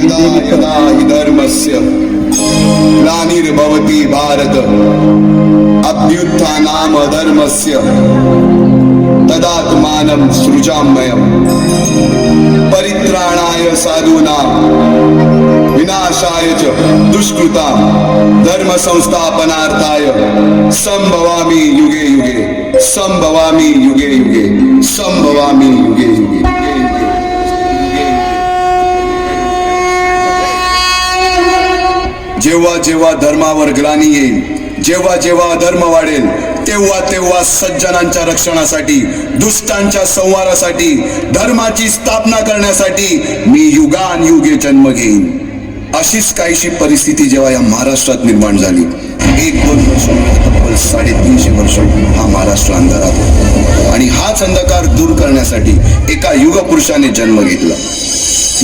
यदा यदा हि धर्मस्य ग्लानिर्भवति भारत अभ्युत्थानाम धर्मस्य तदात्मानं सृजाम्ययम् परित्राणाय साधूनां विनाशाय च दुष्कृतां धर्म संस्थापनार्थाय संभवामि युगे युगे संभवामि युगे युगे संभवामि युगे युगे जेव्हा जेव्हा धर्मावर ग्लानी येईल जेव्हा जेव्हा अधर्म वाढेल तेव्हा तेव्हा सज्जनांच्या रक्षणासाठी दुष्टांच्या संवारासाठी धर्माची स्थापना करण्यासाठी मी युगान युगे जन्म घेईन. अशीच काहीशी परिस्थिती जेव्हा या महाराष्ट्रात निर्माण झाली एक दोन वर्ष तब्बल साडेतीनशे वर्ष हा महाराष्ट्र अंधारात होता. आणि हाच अंधकार दूर करण्यासाठी एका युगपुरुषाने जन्म घेतला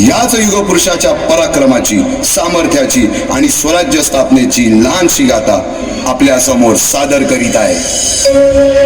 याच युगपुरुषाच्या पराक्रमाची सामर्थ्याची आणि स्वराज्य स्थापनेची लहानशी गाथा आपल्यासमोर सादर करीत आहे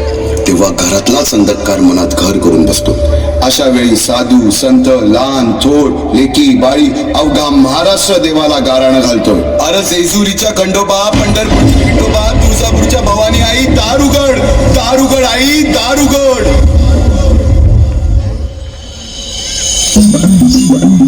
तेव्हा घरातलाच अंधकार मनात घर करून बसतो. अशा वेळी साधू संत लहान थोड लेकी बाळी अवघा महाराष्ट्र देवाला गाराणं घालतो अरे जेजुरीच्या खंडोबा पंढरपूरची खंडोबा तुळजापूरच्या भवानी आई दारुगड दारुगड आई दारुगड. पुरात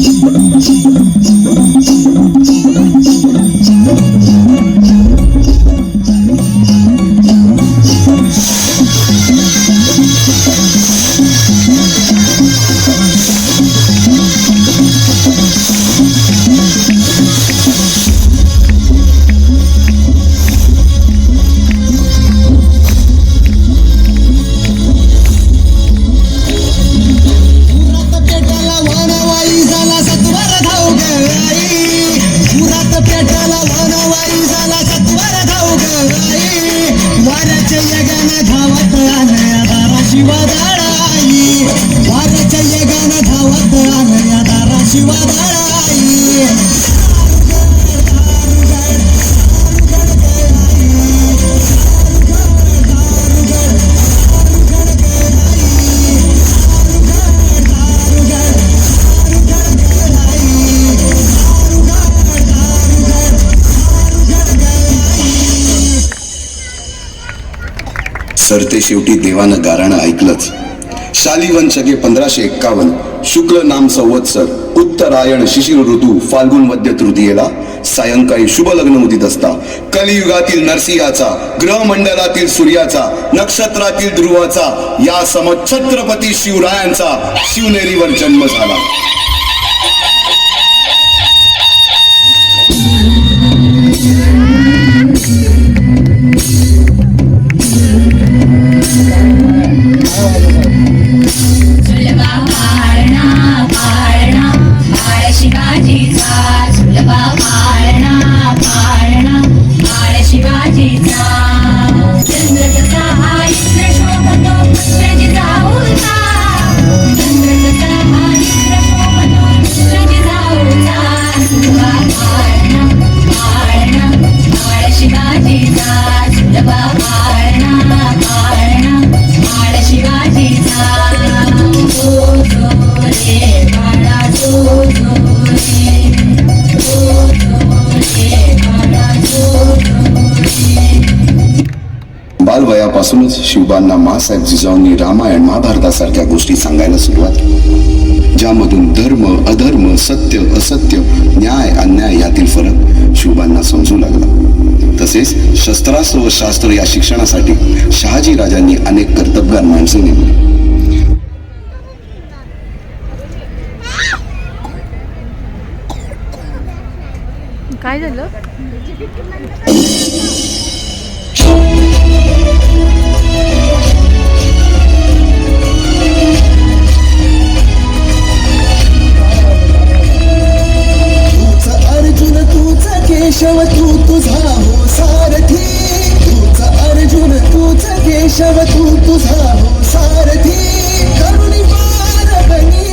सरते शेवटी देवानं गाराणं ऐकलंच. शालिवन शके पंधराशे एक्कावन्न शुक्ल नाम संवत्सर उत्तरायण शिशिर ऋतू फाल्गुन मध्य तृतीयेला सायंकाळी शुभ लग्न उदित असता. कलियुगातील नरसिंहाचा ग्रहमंडलातील सूर्याचा नक्षत्रातील ध्रुवाचा या सम छत्रपती शिवरायांचा शिवनेरीवर जन्म झाला. about शिवबांना मासाहेब जिजाऊंनी रामायण महाभारतासारख्या गोष्टी सांगायला सुरुवात केली. ज्यामधून धर्म अधर्म सत्य असत्य न्याय अन्याय यातील फरक शिवबांना समजू लागला. तसेच शस्त्रास्त्र व शास्त्र या शिक्षणासाठी शहाजी राजांनी अनेक कर्तबगार माणसे नेमली. काय झालं? केशव तू तुझा हो सारथी तूच अर्जुन तूच केशव तू तुझा हो सारथी करुणी मारगणी बनी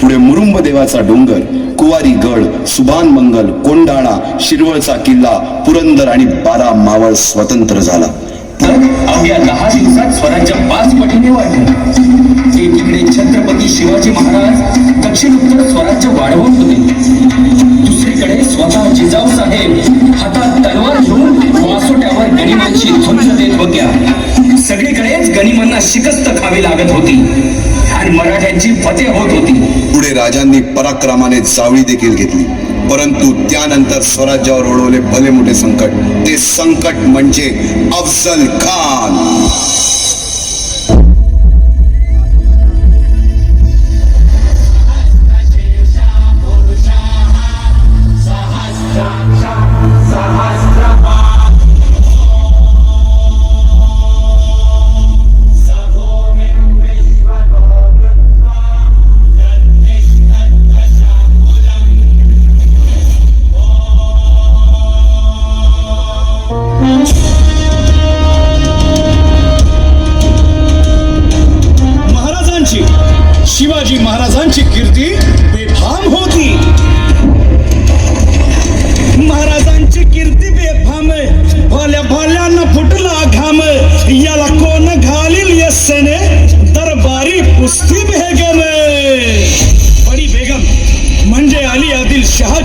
पुढे मुरुंब देवाचा डोंगर कुवारी गड सुभान मंगल कोंडाळा शिरवळचा किल्ला पुरंदर आणि बारा मावळ स्वतंत्र झाला. तर अवघ्या दहा दिवसात स्वराज्य पाच पटीने वाढले एकीकडे छत्रपती शिवाजी महाराज दक्षिण उत्तर स्वराज्य वाढवत होते दुसरीकडे स्वतः जिजाऊ साहेब हातात तलवार घेऊन वासोट्यावर गणिमांची झुंज देत होत्या. सगळीकडेच गणिमांना शिकस्त खावी लागत होती. आणि मराठ्यांची फते होत होती. पुढे राजांनी पराक्रमाने जावळी देखील घेतली. परंतु त्यानंतर स्वराज्यावर ओढवले भले मोठे संकट. ते संकट म्हणजे अफजल खान.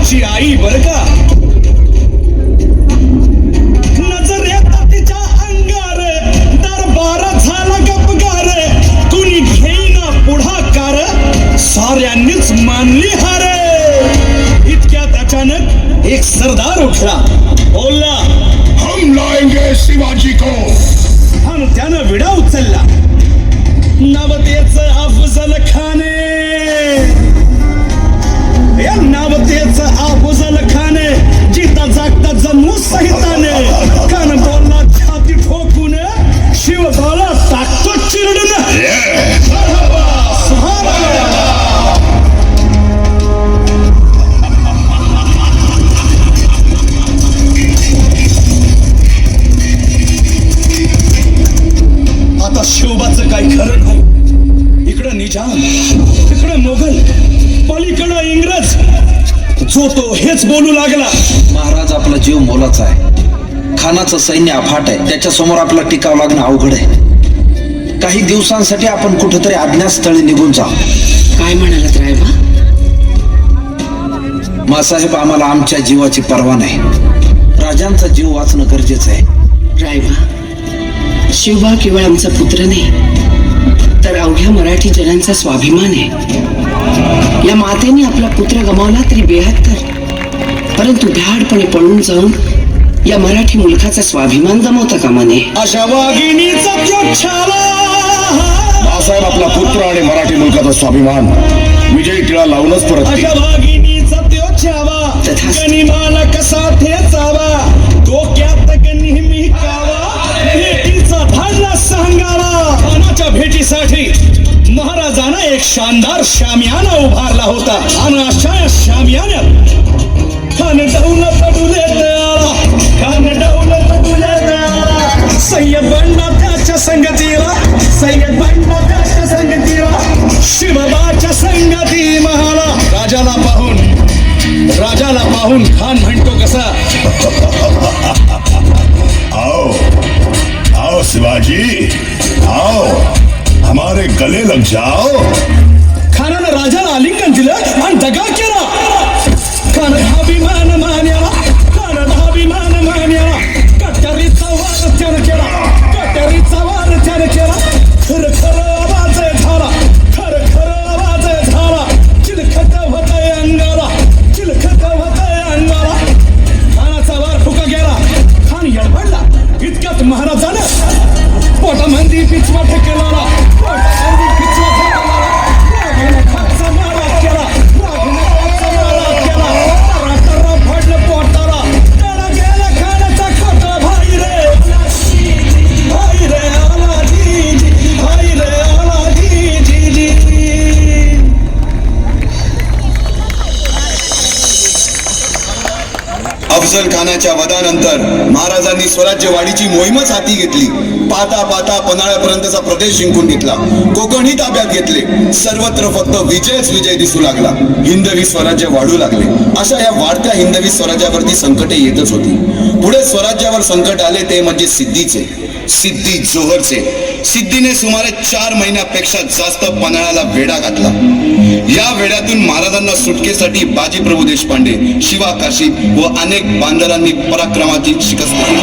आदिल शहाची आई बर का? नजर येतात तिच्या अंगार दरबार झाला गपगार. कुणी घेईना पुढाकार साऱ्यांनीच मानली हार. इतक्यात अचानक एक सरदार उठला. बोलला हम लाएंगे शिवाजी को. खानाचं सैन्य अफाट आहे. त्याच्यासमोर आपला टिकाव लागणं अवघड आहे. काही दिवसांसाठी आपण कुठेतरी अज्ञातस्थळी निघून जाऊ काय म्हणालात रायबा? मासाहेब आम्हाला आमच्या जीवाची पर्वा नाही. राजांचा जीव वाचणं गरजेचं आहे. रायबा शिवबा केवळ आमचा पुत्र नाही तर अवघ्या मराठी जनांचा स्वाभिमान आहे. या मातेने आपला पुत्र गमावला तरी बेहत्तर. परंतु भ्याडपणे पळून जाऊन या मराठी मुलखाचा स्वाभिमान गमावता कामा नये. अशा वाघिणीचा बाळासाहेब आपला पुत्र आणि मराठी मुलकाचा स्वाभिमान विजयी टिळा लावूनच परत अशा वाघिणीचा त्यो छावा तथास्तु. गनिमाला कसा ठेचावा? डोक्यात नेहमी कावा. भेटीचा धाडला सांगावा. खानाच्या भेटीसाठी महाराजानं एक शानदार शामियाना उभारला होता. आणि अशा या शामियान्यात शिवबाच्या संगती महाला. राजाला पाहून राजाला पाहून खान म्हणतो कसा? आओ आओ शिवाजी आओ हमारे गले लग जाओ. खानानं राजाला आलिंगन दिलं आणि दगा केला. खान अभिमान मान्याला खान अभिमान मान्याला. कट्यारीचा वार त्यानं केला कट्यारीचा वार त्यानं केला. खर खर खानाच्या महाराजांनी स्वराज्य वाढीची मोहीमच हाती घेतली. पाता पाता पन्हाळ्यापर्यंतचा प्रदेश जिंकून घेतला. कोकणही ताब्यात घेतले. सर्वत्र फक्त विजयच विजय दिसू लागला. हिंदवी स्वराज्य वाढू लागले. अशा या वाढत्या हिंदवी स्वराज्यावरती संकटे येतच होती. पुढे स्वराज्यावर संकट आले ते म्हणजे सिद्धीचे. सिद्धी जोहरचे सिद्धीने सुमारे चार महिन्यापेक्षा जास्त पन्हाळ्याला वेढा घातला. या वेड्यातून महाराजांना सुटकेसाठी बाजीप्रभू देशपांडे शिवा काशी व अनेक बांधरांनी पराक्रमाची शिकस्त केली.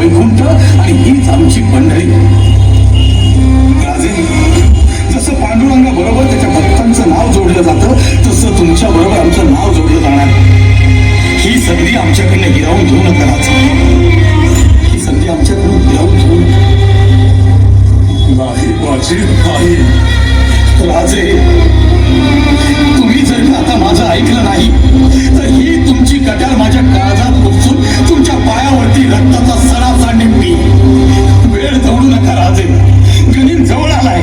वैकुंठ आणि हीच आमची मंडळी राजे जसं पांडुरंगा बरोबर त्याच्या भक्तांचं नाव जोडलं जातं तसं तुमच्या बरोबर आमचं नाव जोडलं जाणार ही संधी आमच्याकडनं हिरावून घेऊ नका ही संधी आमच्याकडून हिरावून घेऊ नका. नाही माझी नाही राजे तुम्ही जर का आता माझं ऐकलं नाही तर ही तुमची कटार माझ्या काळजात घुसून तुमच्या पायावरती रक्ताचा सडा सांडेन मी. वेळ जवळू नका राजे. गणित जवळ आलाय.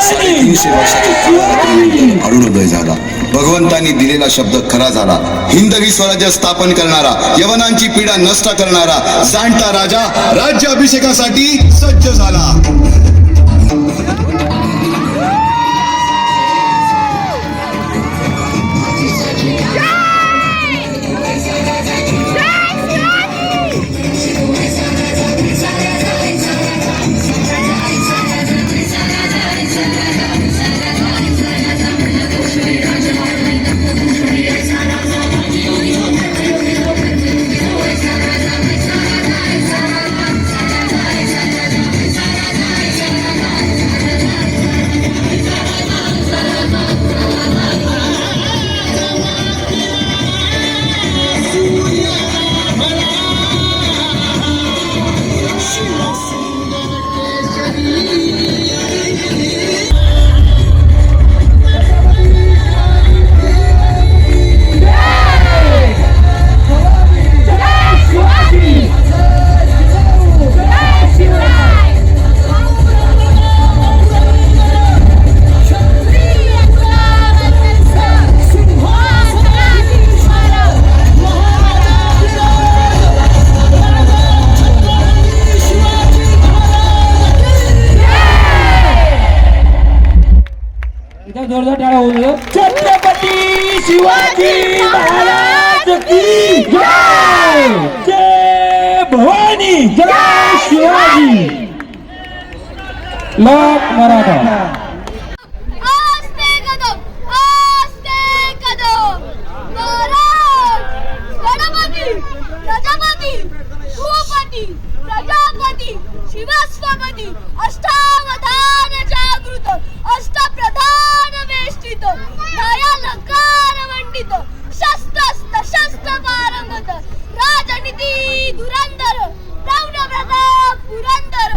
साडेतीनशे वर्षाच्या अरुणोदय झाला भगवंतांनी दिलेला शब्द खरा झाला. हिंदवी स्वराज्य स्थापन करणारा यवनांची पीडा नष्ट करणारा जाणता राजा राज्य अभिषेकासाठी सज्ज झाला. छत्रपती शिवाजी महाराज की जय! जय भवानी जय शिवाजी! लोक मराठा। आस्ते प्रजापती शिवस्वपती अष्टावधान जागृत। ಅಷ್ಟ ಪ್ರಧಾನ ವೇಷ್ಟಿತು ದಯಾಲಂಕಾರ ಮಂಡಿತು ಶಸ್ತ್ರಸ್ತ ಶಸ್ತ್ರ ಪಾರಂಗತ ರಾಜನಿಧಿ ದುರಂದರ. ಪ್ರೌಢ ಪ್ರತಾಪ್ ಪುರಂದರ.